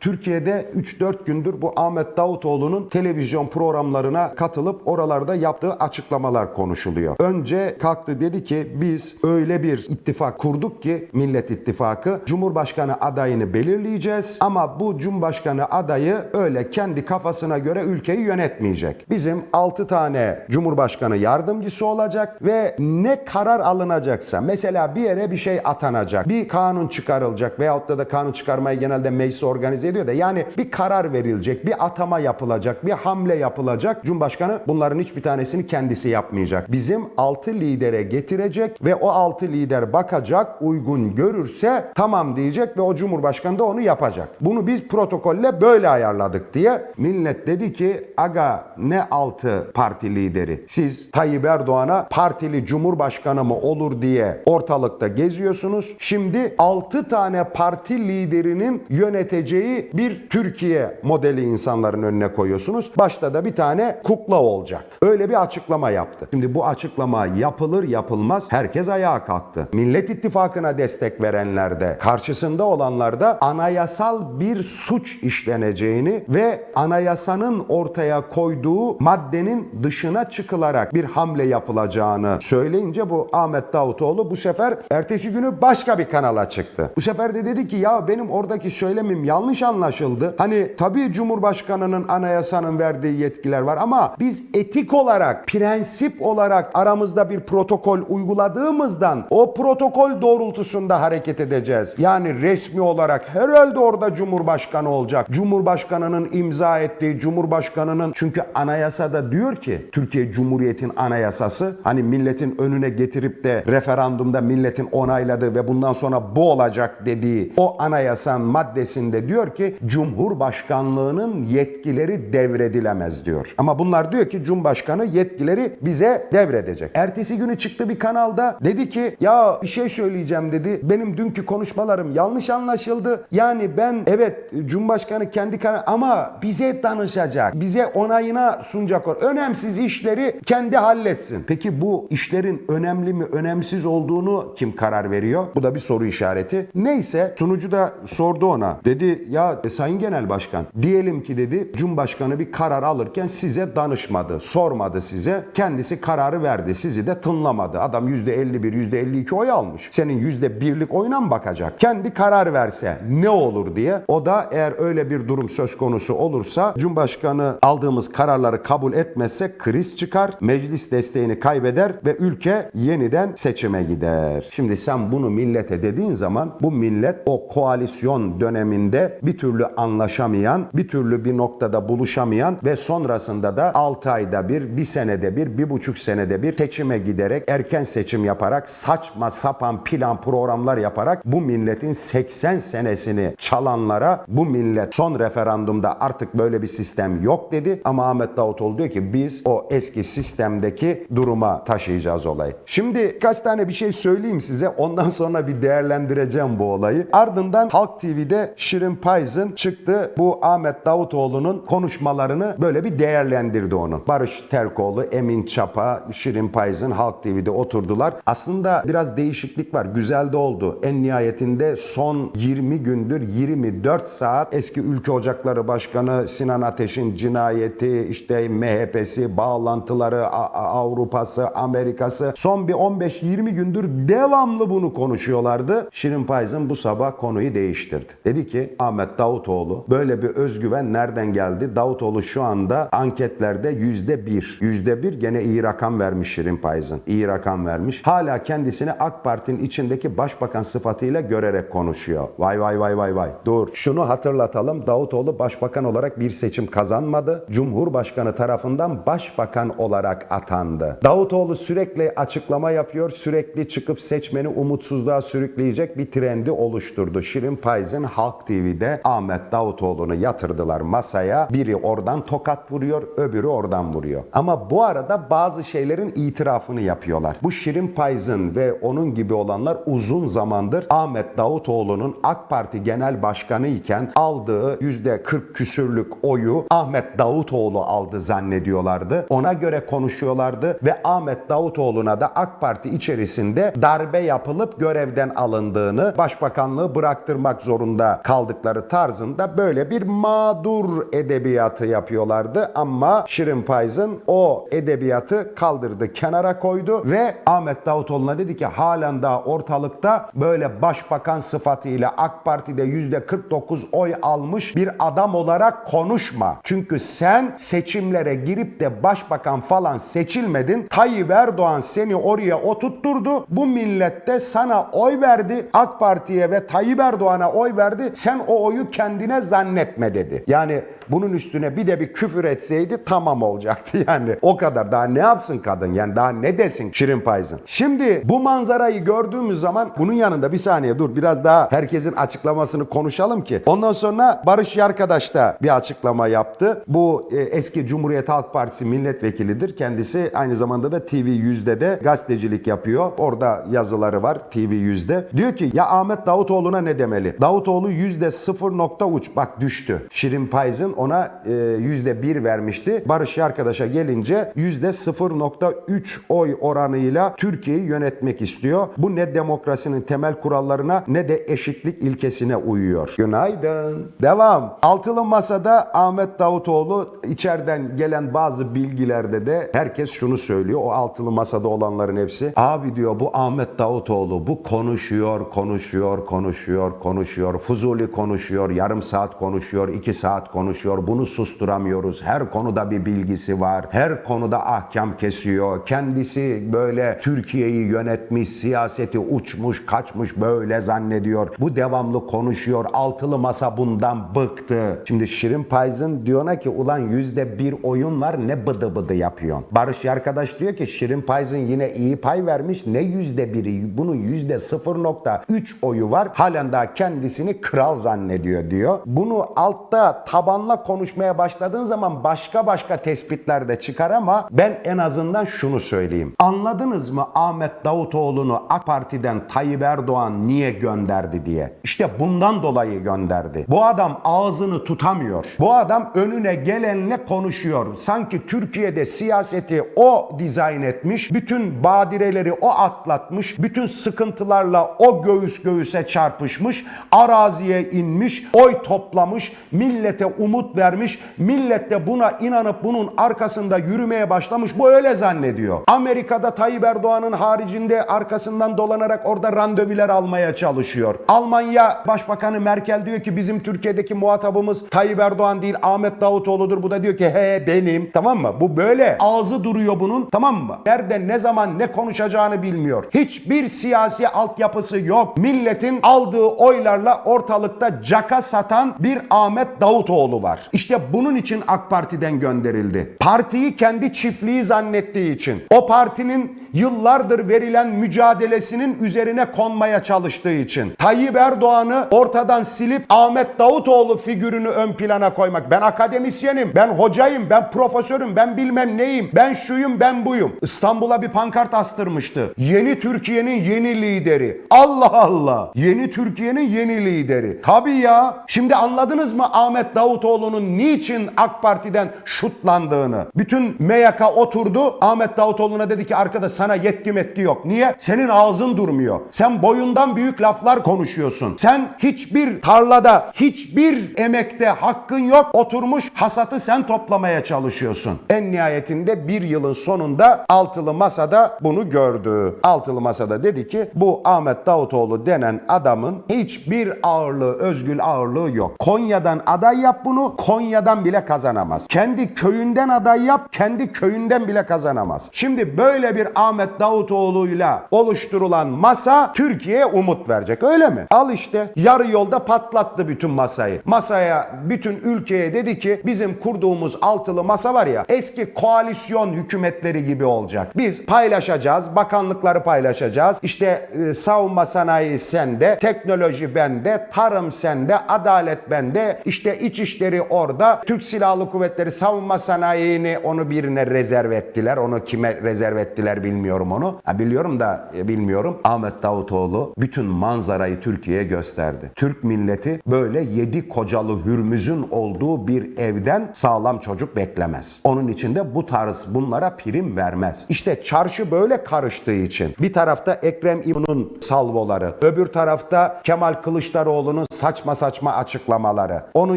Türkiye'de 3-4 gündür bu Ahmet Davutoğlu'nun televizyon programlarına katılıp oralarda yaptığı açıklamalar konuşuluyor. Önce kalktı dedi ki biz öyle bir ittifak kurduk ki Millet İttifakı Cumhurbaşkanı adayını belirleyeceğiz ama bu Cumhurbaşkanı adayı öyle kendi kafasına göre ülkeyi yönetmeyecek. Bizim 6 tane Cumhurbaşkanı yardımcısı olacak ve ne karar alınacaksa mesela bir yere bir şey atanacak, bir kanun çıkarılacak veyahut da, da kanun çıkarmayı genelde meclis organize ediyor da yani bir karar verilecek, bir atama yapılacak, bir hamle yapılacak. Cumhurbaşkanı bunların hiçbir tanesini kendisi yapmayacak. Bizim 6 lidere getirecek ve o 6 lider bakacak, uygun görürse tamam diyecek ve o Cumhurbaşkanı da onu yapacak. Bunu biz protokolle böyle ayarladık diye millet dedi ki aga ne 6 parti lideri? Siz Tayyip Erdoğan'a partili Cumhurbaşkanı mı olur diye ortalıkta geziyorsunuz. Şimdi 6 tane parti liderinin yöneteceği bir Türkiye modeli insanların önüne koyuyorsunuz. Başta da bir tane kukla olacak. Öyle bir açıklama yaptı. Şimdi bu açıklama yapılır yapılmaz herkes ayağa kalktı. Millet İttifakı'na destek verenler de karşısında olanlar da anayasal bir suç işleneceğini ve anayasanın ortaya koyduğu maddenin dışına çıkılarak bir hamle yapılacağını söyleyince bu Ahmet Davutoğlu bu sefer ertesi günü başka bir kanala çıktı. Bu sefer de dedi ki ya benim oradaki söylemim yanlış anlaşıldı. Hani tabii Cumhurbaşkanı'nın anayasanın verdiği yetkiler var ama biz etik olarak, prensip olarak aramızda bir protokol uyguladığımızdan o protokol doğrultusunda hareket edeceğiz. Yani resmi olarak herhalde orada Cumhurbaşkanı olacak. Cumhurbaşkanının imza ettiği, Cumhurbaşkanının çünkü anayasada diyor ki Türkiye Cumhuriyeti'nin anayasası hani milletin önüne getirip de referandumda milletin onayladığı ve bundan sonra bu olacak dediği o anayasanın maddesinde diyor ki Cumhurbaşkanlığının yetkileri devredilemez diyor. Ama bunlar diyor ki Cumhurbaşkanı yetkileri bize devredecek. Ertesi günü çıktı bir kanalda dedi ki ya bir şey söyleyeceğim dedi. Benim dünkü konuşmalarım yanlış anlaşıldı. Yani ben evet Cumhurbaşkanı kendi karar ama bize danışacak. Bize onayına sunacak. Önemsiz işleri kendi halletsin. Peki bu işlerin önemli mi önemsiz olduğunu kim karar veriyor? Bu da bir soru işareti. Neyse sunucu da sordu ona. Dedi ya Sayın Genel Başkan diyelim ki dedi Cumhurbaşkanı bir karar alırken size danışmadı. Sormadı size. Kendisi kararı verdi. Sizi de tınlamadı. Adam %51, %52 oy almış. Senin %1'lik oyuna mı bakacak? Kendi karar verse ne olur diye. O da eğer öyle bir durum söz konusu olursa Cumhurbaşkanı aldığımız kararları kabul etmezse kriz çıkar. Meclis desteğini kaybeder ve ülke yeniden seçime gider. Şimdi sen bunu millete dediğin zaman bu millet o koalisyon döneminde bir türlü anlaşamayan, bir türlü bir noktada buluşamayan ve sonrasında da 6 ayda bir, bir senede bir, bir buçuk senede bir seçime giderek, erken seçim yaparak, saçma sapan plan programlar yaparak bu milletin 80 senesini çalanlara bu millet son referandumda artık böyle bir sistem yok dedi. Ama Ahmet Davutoğlu diyor ki biz o eski sistemdeki duruma taşıyacağız olayı. Şimdi kaç tane bir şey söyleyeyim size. Ondan sonra bir değerlendireceğim bu olayı. Ardından Halk TV'de Şirin Payız'ın çıktı bu Ahmet Davutoğlu'nun konuşmalarını böyle bir değerlendirdi onu. Barış Terkoğlu, Emin Çapa, Şirin Payız'ın Halk TV'de oturdular. Aslında biraz değişiklik var. Güzel de oldu. En nihayetinde son 20 gündür 24 saat eski Ülke Ocakları Başkanı Sinan Ateş'in cinayeti, işte MHP'si, bağlantıları, Avrupa'sı, Amerika'sı son bir 15-20 gündür devamlı bunu konuşuyorlardı. Şirin Payız'ın bu sabah konuyu değiştirdi. Dedi ki Ahmet Davutoğlu böyle bir özgüven nereden geldi? Davutoğlu şu anda anketlerde yüzde bir. Yüzde bir gene iyi rakam vermiş Şirin Payız'ın. İyi rakam vermiş. Hala kendisini AK Parti'nin içindeki başbakan sıfatıyla görerek konuşuyor. Vay vay vay vay vay. Dur. Şunu hatırlatalım. Davutoğlu başbakan olarak bir seçim kazanmadı. Cumhurbaşkanı tarafından başbakan olarak atandı. Davutoğlu sürekli açıklama yapıyor. Sürekli çıkıp seçmeni umutsuzluğa sürükleyecek bir trendi oluşturdu. Şirin Payız'ın Halk TV'de Ahmet Davutoğlu'nu yatırdılar masaya. Biri oradan tokat vuruyor, öbürü oradan vuruyor. Ama bu arada bazı şeylerin itirafını yapıyorlar. Bu Şirin Payız'ın ve onun gibi olanlar uzun zamandır Ahmet Davutoğlu'nun AK Parti Genel Başkanı iken aldığı %40 küsürlük oyu Ahmet Davutoğlu aldı zannediyorlardı. Ona göre konuşuyorlardı ve Ahmet Davutoğlu'na da AK Parti içerisinde darbe yapılıp görevden alındığını, başbakanlığı bıraktırmak zorunda kaldıkları tarzında böyle bir mağdur edebiyatı yapıyorlardı ama Şirin Payız'ın o edebiyatı kaldırdı kenara koydu ve Ahmet Davutoğlu'na dedi ki halen daha ortalıkta böyle başbakan sıfatıyla AK Parti'de %49 oy almış bir adam olarak konuşma. Çünkü sen seçimlere girip de başbakan falan seçilmedin. Tayyip Erdoğan seni oraya oturtturdu. Bu millet de sana oy verdi. AK Parti'ye ve Tayyip Erdoğan'a oy verdi. Sen o oyu kendine zannetme dedi. Yani bunun üstüne bir de bir küfür etseydi tamam olacaktı yani. O kadar. Daha ne yapsın kadın? Yani daha ne desin Şirin Payız'ın? Şimdi bu manzarayı gördüğümüz zaman bunun yanında bir saniye dur biraz daha herkesin açıklamasını konuşalım ki. Ondan sonra Barış Yarkadaş da bir açıklama yaptı. Bu e, eski Cumhuriyet Halk Partisi milletvekilidir. Kendisi aynı zamanda da TV yüzde de gazetecilik yapıyor. Orada yazıları var TV yüzde. Diyor ki ya Ahmet Davutoğlu'na ne demeli? Davutoğlu yüzde sıfır nokta uç. Bak düştü. Şirin Payız'ın ona e, yüzde bir vermişti. Barış Yarkadaş'a gelince yüzde 0.3 oy oranıyla Türkiye'yi yönetmek istiyor. Bu ne demokrasinin temel kurallarına ne de eşitlik ilkesine uyuyor. Günaydın. Devam. Altılı Masa'da Ahmet Davutoğlu içeriden gelen bazı bilgilerde de herkes şunu söylüyor. O altılı masada olanların hepsi. Abi diyor bu Ahmet Davutoğlu bu konuşuyor, konuşuyor, konuşuyor, konuşuyor. Fuzuli konuşuyor, yarım saat konuşuyor, iki saat konuşuyor. Bunu susturamıyoruz. Her konuda bir bilgisi var. Her konuda ahkam kesiyor. Kendisi böyle Türkiye'yi yönetmiş, siyaseti uçmuş, kaçmış böyle zannediyor. Bu devamlı konuşuyor. Altılı masa bundan bıktı. Şimdi Şirin Payız'ın diyoruna ki ulan yüzde bir oyun var ne bıdı bıdı yapıyorsun. Barış arkadaş diyor ki Şirin Payız'ın yine iyi pay vermiş. Ne yüzde biri? Bunun yüzde 0.3 oyu var. Halen daha kendisini kral zannediyor diyor. Bunu altta tabanla konuşmaya başladığın zaman başka başka tespitler de çıkar ama ben en azından şunu söyleyeyim. Anladınız mı Ahmet Davutoğlu'nu AK Parti'den Tayyip Erdoğan niye gönderdi diye? İşte bundan dolayı gönderdi. Bu adam ağzını tutamıyor. Bu adam önüne gelenle konuşuyor. Sanki Türkiye'de siyaseti o dizayn etmiş, bütün badireleri o atlatmış, bütün sıkıntılarla o göğüs göğüse çarpışmış, araziye inmiş, oy toplamış, millete umut vermiş, millet de buna inanıp bunun arkasında yürümeye başlamış. Bu öyle zannediyor. Amerika'da Tayyip Erdoğan'ın haricinde arkasından dolanarak orada randevular almaya çalışıyor. Almanya Başbakanı Merkel diyor ki bizim Türkiye'deki muhatabımız Tayyip Erdoğan değil Ahmet Davutoğlu'dur. Bu da diyor ki he benim. Tamam mı? Bu böyle. Ağzı duruyor bunun. Tamam mı? Nerede ne zaman ne konuşacağını bilmiyor. Hiçbir siyasi altyapısı yok. Milletin aldığı oylarla ortalıkta caka satan bir Ahmet Davutoğlu var. İşte bunun için AK Parti'den gönderildi. Partiyi kendi çiftliği zannettiği için. O partinin yıllardır verilen mücadelesinin üzerine konmaya çalıştığı için. Tayyip Erdoğan'ı ortadan silip Ahmet Davutoğlu figürünü ön plana koymak. Ben akademisyenim, ben hocayım, ben profesörüm, ben bilmem neyim, ben şuyum, ben buyum. İstanbul'a bir pankart astırmıştı. Yeni Türkiye'nin yeni lideri. Allah Allah. Yeni Türkiye'nin yeni lideri. Tabii ya. Şimdi anladınız mı Ahmet Davutoğlu'nun niçin AK Parti'den şutlandığını? Bütün MYK oturdu. Ahmet Davutoğlu'na dedi ki arkadaş sana yetki metki yok. Niye? Senin ağzın durmuyor. Sen boyundan büyük laflar konuşuyorsun. Sen hiçbir tarlada, hiçbir emekte hakkın yok. Oturmuş hasatı sen toplamaya çalışıyorsun. En nihayetinde bir yılın sonunda altılı masada bunu gördü. Altılı masada dedi ki bu Ahmet Davutoğlu denen adamın hiçbir ağırlığı, özgül ağırlığı yok. Konya'dan aday yap bunu, Konya'dan bile kazanamaz. Kendi köyünden aday yap, kendi köyünden bile kazanamaz. Şimdi böyle bir Ahmet Davutoğlu'yla oluşturulan masa Türkiye'ye umut verecek öyle mi? Al işte yarı yolda patlattı bütün masayı. Masaya bütün ülkeye dedi ki bizim kurduğumuz altılı masa var ya eski koalisyon hükümetleri gibi olacak. Biz paylaşacağız, bakanlıkları paylaşacağız. İşte e, savunma sanayi sende, teknoloji bende, tarım sende, adalet bende, işte içişleri orada. Türk Silahlı Kuvvetleri savunma sanayini onu birine rezerv ettiler. Onu kime rezerv ettiler bilmiyorum bilmiyorum onu. Ha, biliyorum da e, bilmiyorum. Ahmet Davutoğlu bütün manzarayı Türkiye'ye gösterdi. Türk milleti böyle yedi kocalı hürmüzün olduğu bir evden sağlam çocuk beklemez. Onun için de bu tarz bunlara prim vermez. İşte çarşı böyle karıştığı için bir tarafta Ekrem İmamoğlu'nun salvoları, öbür tarafta Kemal Kılıçdaroğlu'nun saçma saçma açıklamaları. Onun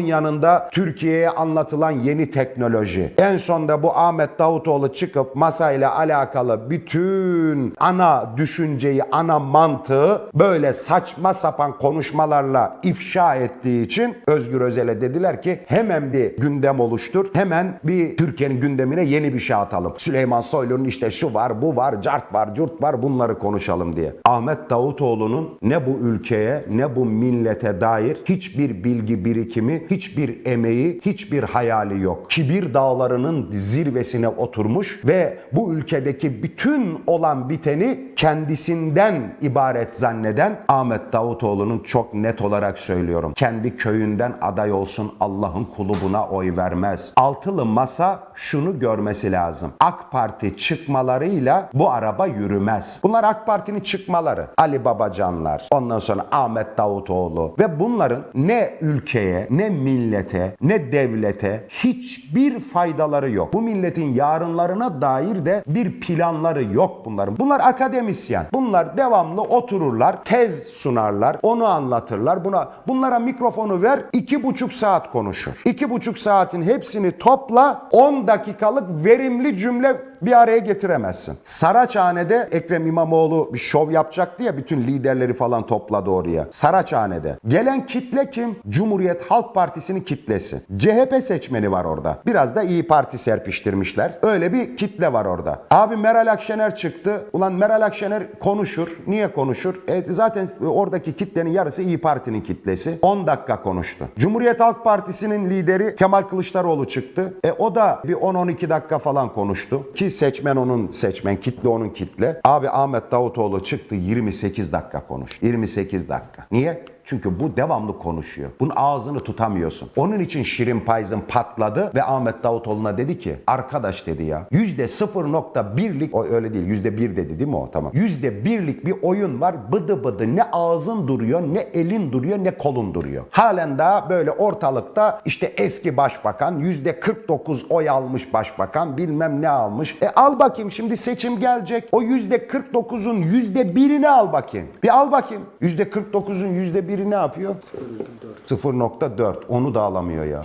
yanında Türkiye'ye anlatılan yeni teknoloji. En sonda bu Ahmet Davutoğlu çıkıp masayla alakalı bütün ana düşünceyi, ana mantığı böyle saçma sapan konuşmalarla ifşa ettiği için Özgür Özel'e dediler ki hemen bir gündem oluştur. Hemen bir Türkiye'nin gündemine yeni bir şey atalım. Süleyman Soylu'nun işte şu var, bu var, cart var, curt var bunları konuşalım diye. Ahmet Davutoğlu'nun ne bu ülkeye ne bu millete dair hiçbir bilgi birikimi, hiçbir emeği, hiçbir hayali yok. Kibir dağlarının zirvesine oturmuş ve bu ülkedeki bütün olan biteni kendisinden ibaret zanneden Ahmet Davutoğlu'nun çok net olarak söylüyorum. Kendi köyünden aday olsun Allah'ın kulu buna oy vermez. Altılı masa şunu görmesi lazım. AK Parti çıkmalarıyla bu araba yürümez. Bunlar AK Parti'nin çıkmaları. Ali Babacanlar, ondan sonra Ahmet Davutoğlu ve bunların ne ülkeye, ne millete, ne devlete hiçbir faydaları yok. Bu milletin yarınlarına dair de bir planları yok bunların. Bunlar akademisyen. Bunlar devamlı otururlar, tez sunarlar, onu anlatırlar. Buna bunlara mikrofonu ver, iki buçuk saat konuşur. İki buçuk saatin hepsini topla, 10 dakikalık verimli cümle bir araya getiremezsin. Saraçhane'de Ekrem İmamoğlu bir şov yapacaktı ya bütün liderleri falan topladı oraya. Saraçhane'de. Gelen kitle kim? Cumhuriyet Halk Partisi'nin kitlesi. CHP seçmeni var orada. Biraz da İyi Parti serpiştirmişler. Öyle bir kitle var orada. Abi Meral Akşener çıktı. Ulan Meral Akşener konuşur. Niye konuşur? E, zaten oradaki kitlenin yarısı İyi Parti'nin kitlesi. 10 dakika konuştu. Cumhuriyet Halk Partisi'nin lideri Kemal Kılıçdaroğlu çıktı. E, o da bir 10-12 dakika falan konuştu. Ki seçmen onun seçmen, kitle onun kitle. Abi Ahmet Davutoğlu çıktı 28 dakika konuştu. 28 dakika. Niye? Çünkü bu devamlı konuşuyor. Bunun ağzını tutamıyorsun. Onun için Şirin Payzın patladı ve Ahmet Davutoğlu'na dedi ki arkadaş dedi ya yüzde 0.1'lik o öyle değil yüzde 1 dedi değil mi o tamam. Yüzde birlik bir oyun var bıdı bıdı ne ağzın duruyor ne elin duruyor ne kolun duruyor. Halen daha böyle ortalıkta işte eski başbakan yüzde 49 oy almış başbakan bilmem ne almış. E al bakayım şimdi seçim gelecek. O yüzde 49'un yüzde birini al bakayım. Bir al bakayım. Yüzde 49'un yüzde biri ne yapıyor? 0.4. Onu da alamıyor ya.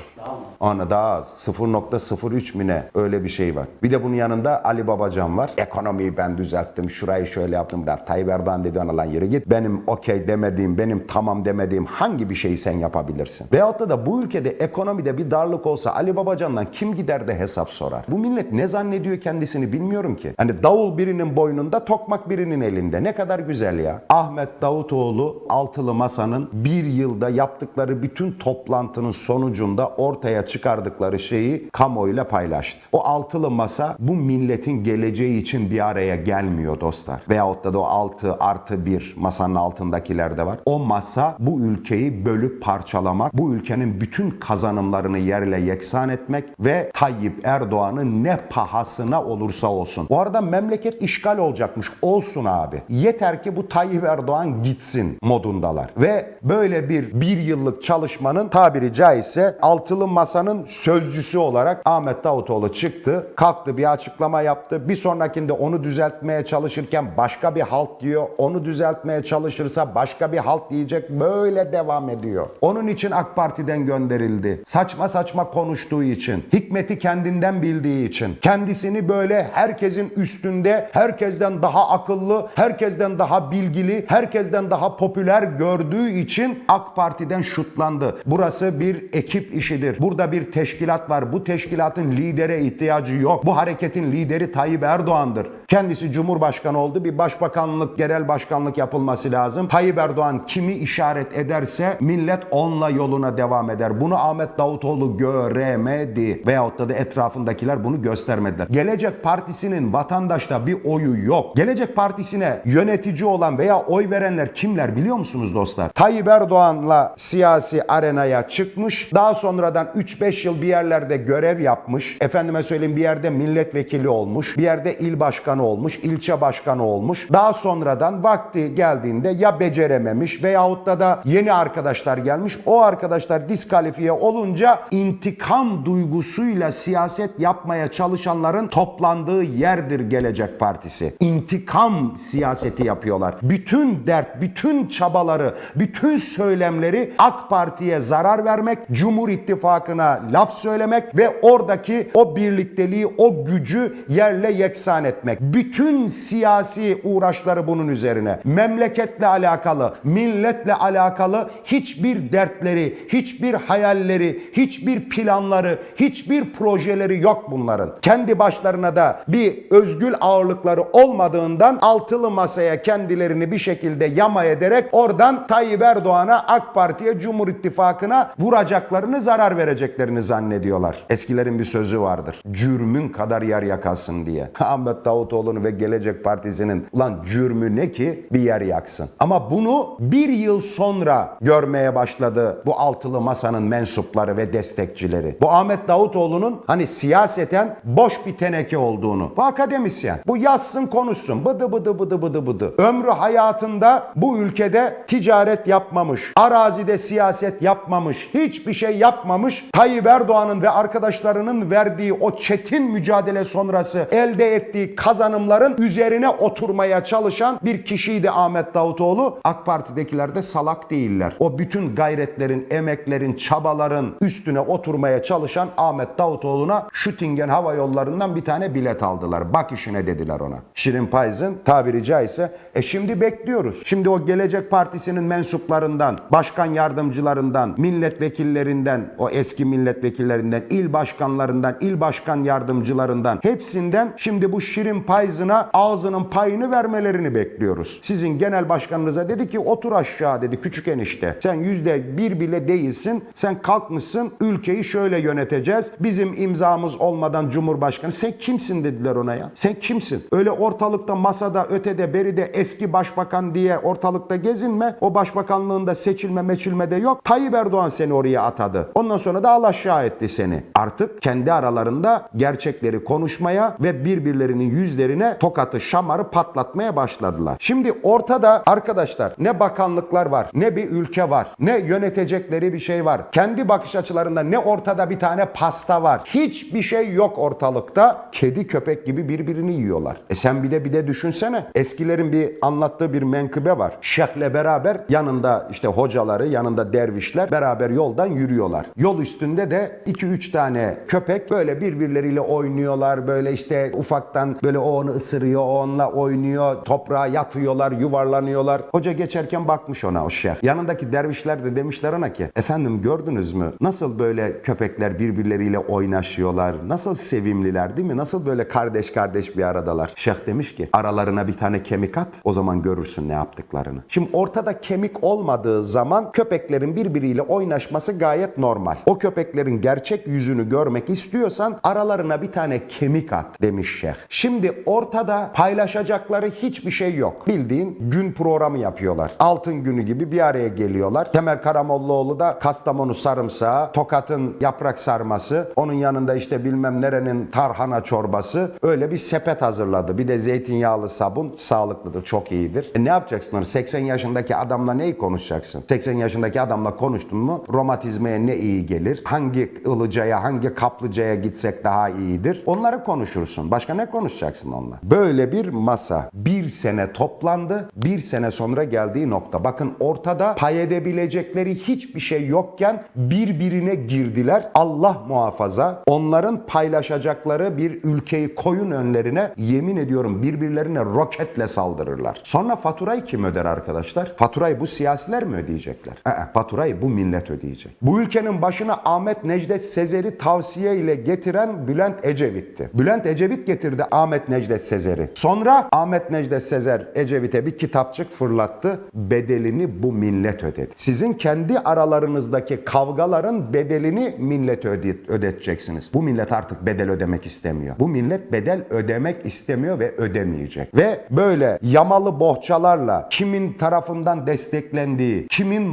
Ana daha az. 0.03 mi ne? Öyle bir şey var. Bir de bunun yanında Ali Babacan var. Ekonomiyi ben düzelttim. Şurayı şöyle yaptım. Da. Tayyip Erdoğan dedi ona lan yürü git. Benim okey demediğim, benim tamam demediğim hangi bir şeyi sen yapabilirsin? Veyahut da, da bu ülkede ekonomide bir darlık olsa Ali Babacan'dan kim gider de hesap sorar? Bu millet ne zannediyor kendisini bilmiyorum ki. Hani davul birinin boynunda, tokmak birinin elinde. Ne kadar güzel ya. Ahmet Davutoğlu altılı masanın bir yılda yaptıkları bütün toplantının sonucunda ortaya çıkardıkları şeyi kamuoyuyla paylaştı. O altılı masa bu milletin geleceği için bir araya gelmiyor dostlar. Veyahut da, da o 6 artı 1 masanın altındakiler de var. O masa bu ülkeyi bölüp parçalamak, bu ülkenin bütün kazanımlarını yerle yeksan etmek ve Tayyip Erdoğan'ın ne pahasına olursa olsun. O arada memleket işgal olacakmış. Olsun abi. Yeter ki bu Tayyip Erdoğan gitsin modundalar. Ve böyle bir bir yıllık çalışmanın tabiri caizse altılı masanın sözcüsü olarak Ahmet Davutoğlu çıktı. Kalktı bir açıklama yaptı. Bir sonrakinde onu düzeltmeye çalışırken başka bir halt diyor. Onu düzeltmeye çalışırsa başka bir halt diyecek. Böyle devam ediyor. Onun için AK Parti'den gönderildi. Saçma saçma konuştuğu için. Hikmeti kendinden bildiği için. Kendisini böyle herkesin üstünde, herkesten daha akıllı, herkesten daha bilgili, herkesten daha popüler gördüğü için AK Parti'den şutlandı. Burası bir ekip işidir. Burada bir teşkilat var. Bu teşkilatın lidere ihtiyacı yok. Bu hareketin lideri Tayyip Erdoğan'dır. Kendisi Cumhurbaşkanı oldu. Bir başbakanlık, genel başkanlık yapılması lazım. Tayyip Erdoğan kimi işaret ederse millet onunla yoluna devam eder. Bunu Ahmet Davutoğlu göremedi. Veyahut da, da etrafındakiler bunu göstermediler. Gelecek Partisi'nin vatandaşta bir oyu yok. Gelecek Partisi'ne yönetici olan veya oy verenler kimler biliyor musunuz dostlar? Tayyip Erdoğan'la siyasi arenaya çıkmış. Daha sonradan 3-5 yıl bir yerlerde görev yapmış. Efendime söyleyeyim bir yerde milletvekili olmuş. Bir yerde il başkanı olmuş, ilçe başkanı olmuş. Daha sonradan vakti geldiğinde ya becerememiş veyahut da da yeni arkadaşlar gelmiş. O arkadaşlar diskalifiye olunca intikam duygusuyla siyaset yapmaya çalışanların toplandığı yerdir Gelecek Partisi. İntikam siyaseti yapıyorlar. Bütün dert, bütün çabaları, bütün söylemleri AK Parti'ye zarar vermek, Cumhur İttifakı'na laf söylemek ve oradaki o birlikteliği, o gücü yerle yeksan etmek. Bütün siyasi uğraşları bunun üzerine. Memleketle alakalı, milletle alakalı hiçbir dertleri, hiçbir hayalleri, hiçbir planları, hiçbir projeleri yok bunların. Kendi başlarına da bir özgül ağırlıkları olmadığından altılı masaya kendilerini bir şekilde yama ederek oradan Tayyip Erdoğan'a, AK Parti'ye, Cumhur İttifakı'na vuracaklarını, zarar vereceklerini zannediyorlar. Eskilerin bir sözü vardır. Cürmün kadar yer yakasın diye. Ahmet Davutoğlu'nu ve Gelecek Partisi'nin ulan cürmü ne ki bir yer yaksın. Ama bunu bir yıl sonra görmeye başladı bu altılı masanın mensupları ve destekçileri. Bu Ahmet Davutoğlu'nun hani siyaseten boş bir teneke olduğunu. Bu akademisyen. Bu yazsın konuşsun. Bıdı bıdı bıdı bıdı bıdı. Ömrü hayatında bu ülkede ticaret yapmamış. Arazide siyaset yapmamış. Hiçbir şey yapmamış. Tayyip Erdoğan'ın ve arkadaşlarının verdiği o çetin mücadele sonrası elde ettiği kazanımların üzerine oturmaya çalışan bir kişiydi Ahmet Davutoğlu. AK Parti'dekiler de salak değiller. O bütün gayretlerin, emeklerin, çabaların üstüne oturmaya çalışan Ahmet Davutoğlu'na Şütingen Hava Yolları'ndan bir tane bilet aldılar. Bak işine dediler ona. Şirin Payız'ın tabiri caizse e şimdi bekliyoruz. Şimdi o Gelecek Partisi'nin mensuplarından, başkan yardımcılarından, milletvekillerinden, o eski milletvekillerinden, il başkanlarından, il başkan yardımcılarından hepsinden şimdi bu Şirin Payız'ına ağzının payını vermelerini bekliyoruz. Sizin genel başkanınıza dedi ki otur aşağı dedi küçük enişte. Sen yüzde bir bile değilsin. Sen kalkmışsın ülkeyi şöyle yöneteceğiz. Bizim imzamız olmadan Cumhurbaşkanı. Sen kimsin dediler ona ya. Sen kimsin? Öyle ortalıkta masada ötede beride eski başbakan diye ortalıkta gezinme. O başbakanlığında seçilme meçilme de yok. Tayyip Erdoğan seni oraya atadı. Ondan sonra da al aşağı etti seni. Artık kendi aralarında gerçekleri konuşmaya ve birbirlerinin yüzlerine tokatı şamarı patlatmaya başladılar. Şimdi ortada arkadaşlar ne bakanlıklar var, ne bir ülke var, ne yönetecekleri bir şey var. Kendi bakış açılarında ne ortada bir tane pasta var. Hiçbir şey yok ortalıkta. Kedi köpek gibi birbirini yiyorlar. E sen bir de bir de düşünsene. Eskilerin bir anlattığı bir menkıbe var. Şeyhle beraber yanında işte hocaları, yanında dervişler beraber yoldan yürüyorlar. Yol üstünde de 2-3 tane köpek böyle birbirleriyle oynuyorlar. Böyle işte ufaktan böyle o onu ısırıyor, o onunla oynuyor. Toprağa yatıyorlar, yuvarlanıyorlar. Hoca geçerken bakmış ona o şeyh. Yanındaki dervişler de demişler ona ki efendim gördünüz mü? Nasıl böyle köpekler birbirleriyle oynaşıyorlar? Nasıl sevimliler değil mi? Nasıl böyle kardeş kardeş bir aradalar? Şeyh demiş ki aralarına bir tane kemik at o zaman görürsün ne yaptıklarını. Şimdi ortada kemik olmadığı zaman köpeklerin birbiriyle oynaşması gayet normal. O köpeklerin gerçek yüzünü görmek istiyorsan aralarına bir tane kemik at demiş şeyh. Şimdi ortada paylaşacakları hiçbir şey yok. Bildiğin gün programı yapıyorlar. Altın günü gibi bir araya geliyorlar. Temel Karamollaoğlu da Kastamonu sarımsağı, Tokat'ın yaprak sarması, onun yanında işte bilmem nerenin tarhana çorbası öyle bir sepet hazırladı. Bir de zeytinyağlı sabun sağlıklıdır, çok iyidir. E ne yapacaksın onu? 80 yaşındaki adamla neyi konuşacaksın? 80 yaşındaki adamla konuştun mu romatizmaya ne iyi gelir? Hangi ılıcaya, hangi kaplıcaya gitsek daha iyidir? Onları konuşursun. Başka ne konuşacaksın onunla? Böyle bir masa bir sene toplandı. Bir sene sonra geldiği nokta. Bakın ortada pay edebilecekleri hiçbir şey yokken birbirine girdiler. Allah muhafaza onların paylaşacakları bir ülkeyi koyun önlerine yemin ediyorum birbirlerine roketle saldırırlar. Sonra faturayı kim öder arkadaşlar? Faturayı bu siyasiler mi ödeyecekler? Ee, faturayı bu millet ödeyecek. Bu ülkenin başına Ahmet Necdet Sezer'i tavsiye ile getiren Bülent Ecevit'ti. Bülent Ecevit getirdi Ahmet Necdet Sezer'i. Sonra Ahmet Necdet Sezer Ecevit'e bir kitapçık fırlattı. Bedelini bu millet ödedi. Sizin kendi aralarınızdaki kavgaların bedelini millet öde ödeteceksiniz. Bu millet artık bedel ödemek istemiyor. Bu millet bedel ödemek istemiyor ve ödemeyecek. Ve böyle yamalı bohçalarla kimin tarafından desteklendiği, kimin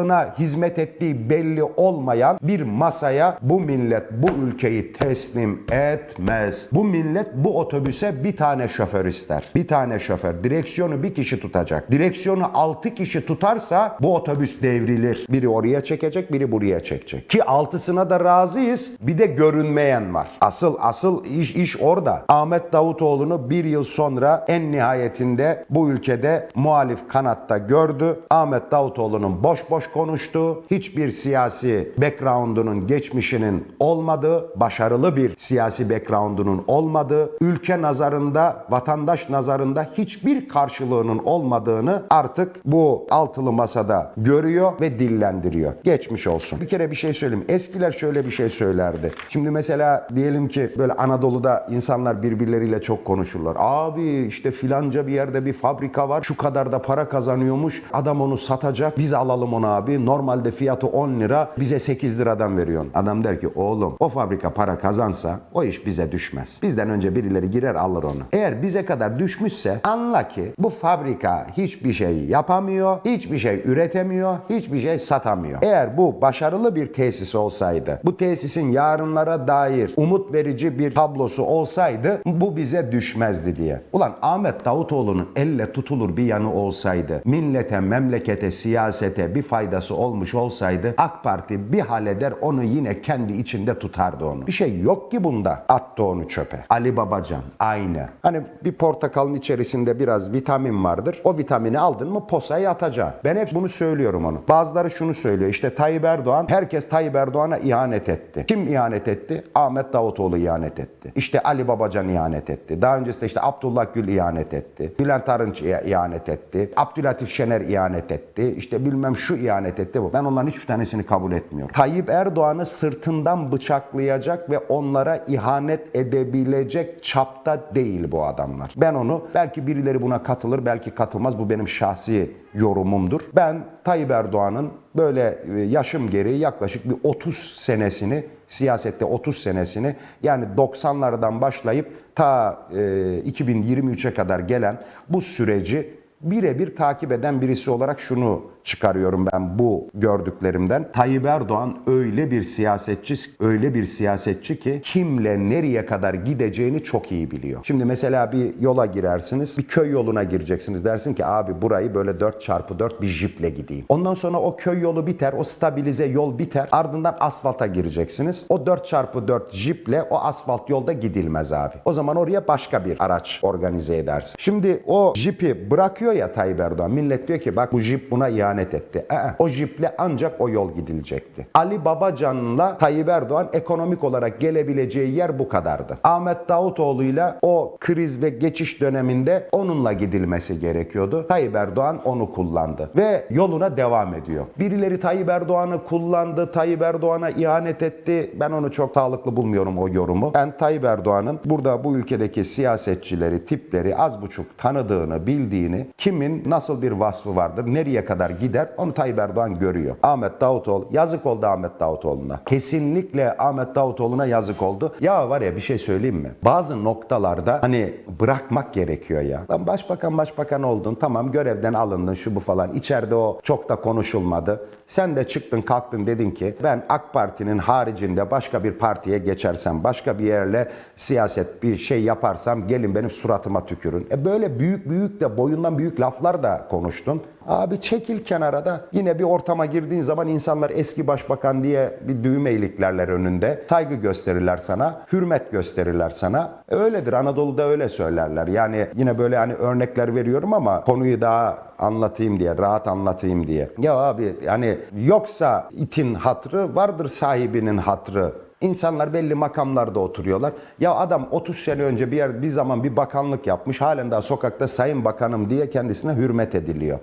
mantığına hizmet ettiği belli olmayan bir masaya bu millet bu ülkeyi teslim etmez. Bu millet bu otobüse bir tane şoför ister. Bir tane şoför. Direksiyonu bir kişi tutacak. Direksiyonu 6 kişi tutarsa bu otobüs devrilir. Biri oraya çekecek, biri buraya çekecek. Ki altısına da razıyız. Bir de görünmeyen var. Asıl asıl iş iş orada. Ahmet Davutoğlu'nu bir yıl sonra en nihayetinde bu ülkede muhalif kanatta gördü. Ahmet Davutoğlu'nun boş boş konuştuğu, hiçbir siyasi background'unun, geçmişinin olmadığı, başarılı bir siyasi background'unun olmadığı, ülke nazarında, vatandaş nazarında hiçbir karşılığının olmadığını artık bu altılı masada görüyor ve dillendiriyor. Geçmiş olsun. Bir kere bir şey söyleyeyim. Eskiler şöyle bir şey söylerdi. Şimdi mesela diyelim ki böyle Anadolu'da insanlar birbirleriyle çok konuşurlar. Abi işte filanca bir yerde bir fabrika var. Şu kadar da para kazanıyormuş. Adam onu satacak. Biz alalım onu abi. Normalde fiyatı 10 lira. Bize 8 liradan veriyorsun. Adam der ki oğlum o fabrika para kazansa o iş bize düşmez. Bizden önce birileri girer alır onu. Eğer bize kadar düşmüşse anla ki bu fabrika hiçbir şey yapamıyor. Hiçbir şey üretemiyor. Hiçbir şey satamıyor. Eğer bu başarılı bir tesis olsaydı, bu tesisin yarınlara dair umut verici bir tablosu olsaydı bu bize düşmezdi diye. Ulan Ahmet Davutoğlu'nun elle tutulur bir yanı olsaydı, millete, memlekete, siyasete bir faydası olmuş olsaydı AK Parti bir hal eder onu yine kendi içinde tutardı onu. Bir şey yok ki bunda. Attı onu çöpe. Ali Babacan aynı. Hani bir portakalın içerisinde biraz vitamin vardır. O vitamini aldın mı posaya atacaksın. Ben hep bunu söylüyorum onu. Bazıları şunu söylüyor. İşte Tayyip Erdoğan, herkes Tayyip Erdoğan'a ihanet etti. Kim ihanet etti? Ahmet Davutoğlu ihanet etti. İşte Ali Babacan ihanet etti. Daha öncesinde işte Abdullah Gül ihanet etti. Bülent Arınç ihanet etti. Abdülatif Şener ihanet etti. İşte bilmem şu ihanet etti bu. Ben onların hiçbir tanesini kabul etmiyorum. Tayyip Erdoğan'ı sırtından bıçaklayacak ve onlara ihanet edebilecek çapta değil bu adamlar. Ben onu belki birileri buna katılır belki katılmaz. Bu benim şahsi yorumumdur. Ben Tayyip Erdoğan'ın böyle e, yaşım gereği yaklaşık bir 30 senesini siyasette 30 senesini yani 90'lardan başlayıp ta e, 2023'e kadar gelen bu süreci birebir takip eden birisi olarak şunu çıkarıyorum ben bu gördüklerimden. Tayyip Erdoğan öyle bir siyasetçi, öyle bir siyasetçi ki kimle nereye kadar gideceğini çok iyi biliyor. Şimdi mesela bir yola girersiniz, bir köy yoluna gireceksiniz. Dersin ki abi burayı böyle 4x4 bir jiple gideyim. Ondan sonra o köy yolu biter, o stabilize yol biter. Ardından asfalta gireceksiniz. O 4x4 jiple o asfalt yolda gidilmez abi. O zaman oraya başka bir araç organize edersin. Şimdi o jipi bırakıyor ya Tayyip Erdoğan. Millet diyor ki bak bu jip buna ihanet etti. Ee, o jiple ancak o yol gidilecekti. Ali Babacan'la Tayyip Erdoğan ekonomik olarak gelebileceği yer bu kadardı. Ahmet Davutoğlu'yla o kriz ve geçiş döneminde onunla gidilmesi gerekiyordu. Tayyip Erdoğan onu kullandı ve yoluna devam ediyor. Birileri Tayyip Erdoğan'ı kullandı, Tayyip Erdoğan'a ihanet etti. Ben onu çok sağlıklı bulmuyorum o yorumu. Ben Tayyip Erdoğan'ın burada bu ülkedeki siyasetçileri, tipleri az buçuk tanıdığını, bildiğini, kimin nasıl bir vasfı vardır, nereye kadar gider onu Tayyip Erdoğan görüyor. Ahmet Davutoğlu, yazık oldu Ahmet Davutoğlu'na. Kesinlikle Ahmet Davutoğlu'na yazık oldu. Ya var ya bir şey söyleyeyim mi? Bazı noktalarda hani bırakmak gerekiyor ya. Lan başbakan başbakan oldun tamam görevden alındın şu bu falan. İçeride o çok da konuşulmadı. Sen de çıktın kalktın dedin ki ben AK Parti'nin haricinde başka bir partiye geçersem, başka bir yerle siyaset bir şey yaparsam gelin benim suratıma tükürün. E böyle büyük büyük de boyundan büyük laflar da konuştun. Abi çekil kenara da yine bir ortama girdiğin zaman insanlar eski başbakan diye bir düğme iliklerler önünde. Saygı gösterirler sana, hürmet gösterirler sana. E öyledir Anadolu'da öyle söylerler. Yani yine böyle hani örnekler veriyorum ama konuyu daha anlatayım diye, rahat anlatayım diye. Ya abi yani yoksa itin hatrı vardır sahibinin hatrı. İnsanlar belli makamlarda oturuyorlar. Ya adam 30 sene önce bir yer bir zaman bir bakanlık yapmış. Halen daha sokakta sayın bakanım diye kendisine hürmet ediliyor.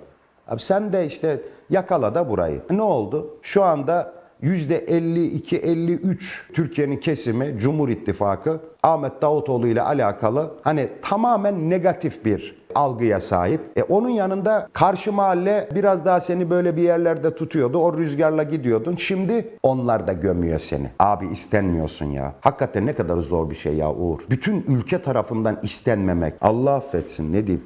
Abi sen de işte yakala da burayı. Ne oldu? Şu anda %52-53 Türkiye'nin kesimi Cumhur İttifakı Ahmet Davutoğlu ile alakalı hani tamamen negatif bir algıya sahip. E onun yanında karşı mahalle biraz daha seni böyle bir yerlerde tutuyordu. O rüzgarla gidiyordun. Şimdi onlar da gömüyor seni. Abi istenmiyorsun ya. Hakikaten ne kadar zor bir şey ya Uğur. Bütün ülke tarafından istenmemek. Allah affetsin ne diyeyim.